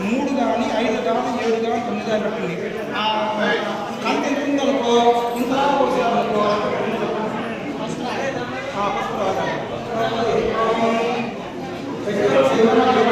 మూడు కానీ ఐదు కానీ ఏడు కానీ తొమ్మిది కానీ పెట్టండి. అంత ఎంత ఉందనుకో Thank you.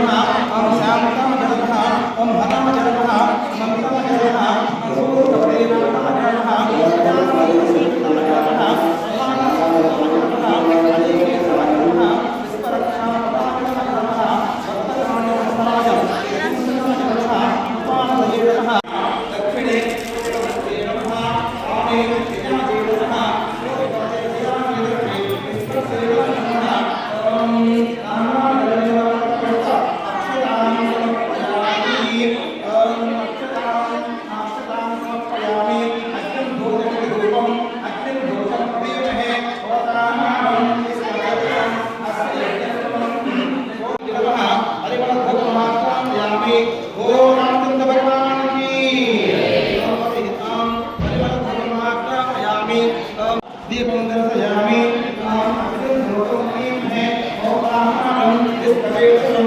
ഉപയോഗം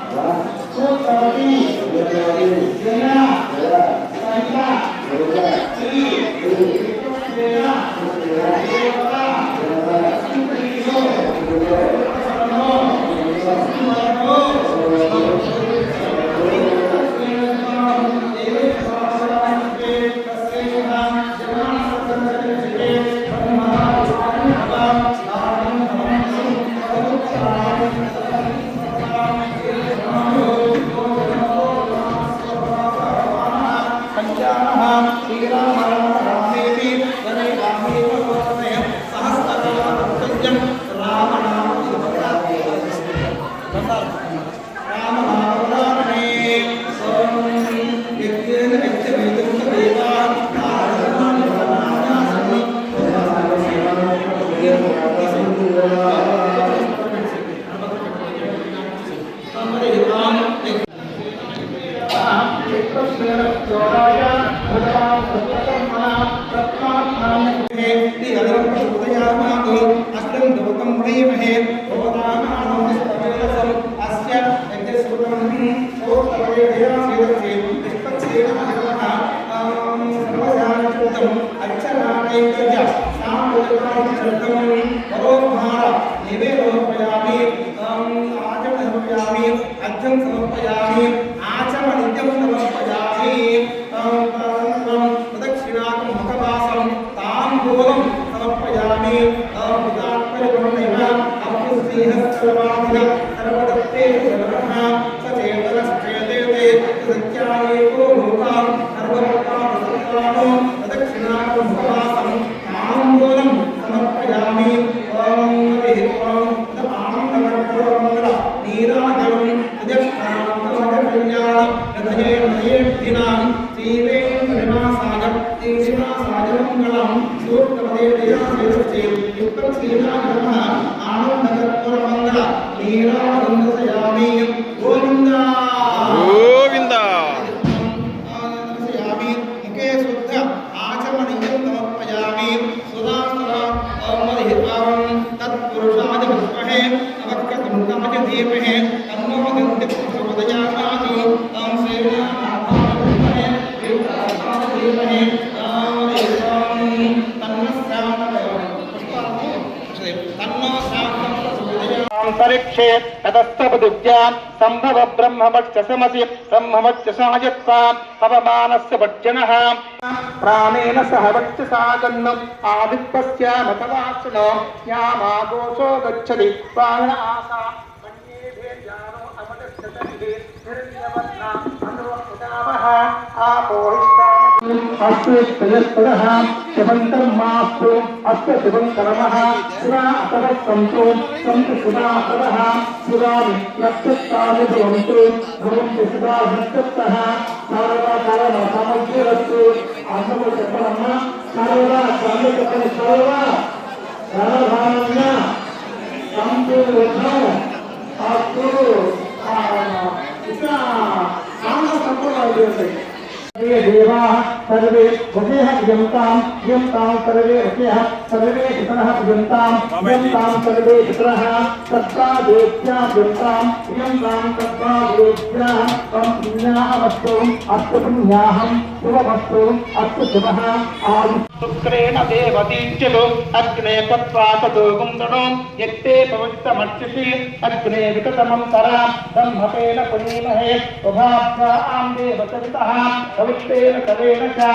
বিল శాంతం ప్రచోదయామి అంతరిక్షే తతస్తపదుజ్యాం సంభవ బ్రహ్మవచ్చసమసి బ్రహ్మవచ్చసాయత్వాం పవమానస్య భజ్జనః ప్రాణేన సహ వచ్చసాగన్నం ఆదిత్యస్యామతవాసునో యామాగోషో గచ్చతి ప్రాణ ఆసా మన్యేభేర్యానో అమదస్యతనిః నిర్యవత్నా అనువక్తావః ఆపోహిష్టామ అస్తు తయస్పదః శివం కర్మాస్తు అస్తు శివం కర్మః శివా అతవ సంతో సంతు శివా అతవః శివాని నక్షత్రాన్ని భవంతు భవంతు శివా నక్షత్రః సర్వకారణ సమగ్రస్తు అసలు చెప్పనమ్మ సర్వ కళ్ళు చెప్పని సర్వ సర్వాన్న సంపూర్ణం అస్తు ఇక కామ করবে सर्वे वशेः यन्तां यन्तां सर्वे वशेः सर्वे पितरः यन्तां यन्तां सर्वे पितरः तत्ता देव्यां यन्तां यन्तां तत्ता देव्याः तं पुण्याहमस्तु अस्तु पुण्याहं शुभमस्तु अस्तु शुभः आयु शुक्रेण देवतीञ्चलु अग्ने त्वत्वा ततो कुन्दनो यत्ते पवित्रमर्चिषि अग्ने विकतमं तरा ब्रह्मतेन पुनीमहे उभाभ्यां देवचरितः पवित्रेण करेण च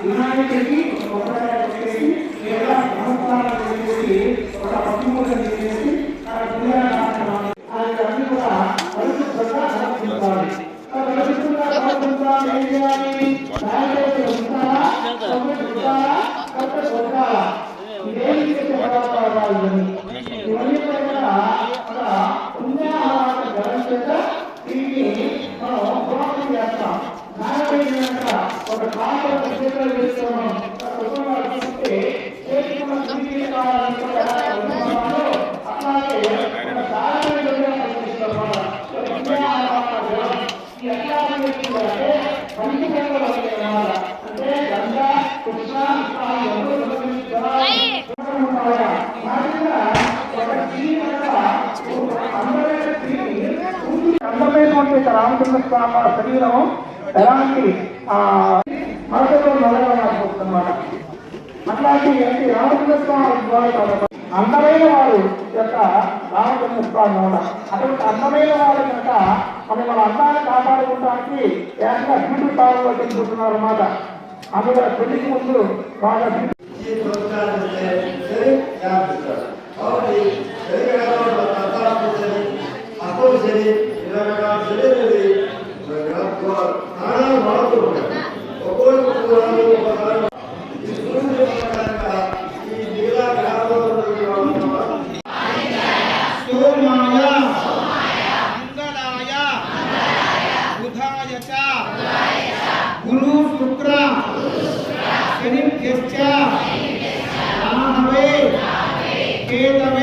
వినాయకుడికి ఒక పెట్టేసి లేదా నమస్కారం చేసి ఒక పట్టుమూట చేసి అందమైనటువంటి రామచంద్ర స్వామి శరీరం ఎలాంటి మనసులో మొదలవనమాట అట్లాంటి అంటే రామచంద్ర స్వామి వారి అందమైన వారు యొక్క రామచంద్ర స్వామి అన్నమాట అటువంటి అందమైన వారు కనుక మనం మన అందాన్ని కాపాడుకోవడానికి ఏకంగా బ్యూటీ పార్లర్ వెళ్ళిపోతున్నారు అన్నమాట అందులో పెళ్ళికి ముందు బాగా च गुरु शुक्र शनि मानवे केतव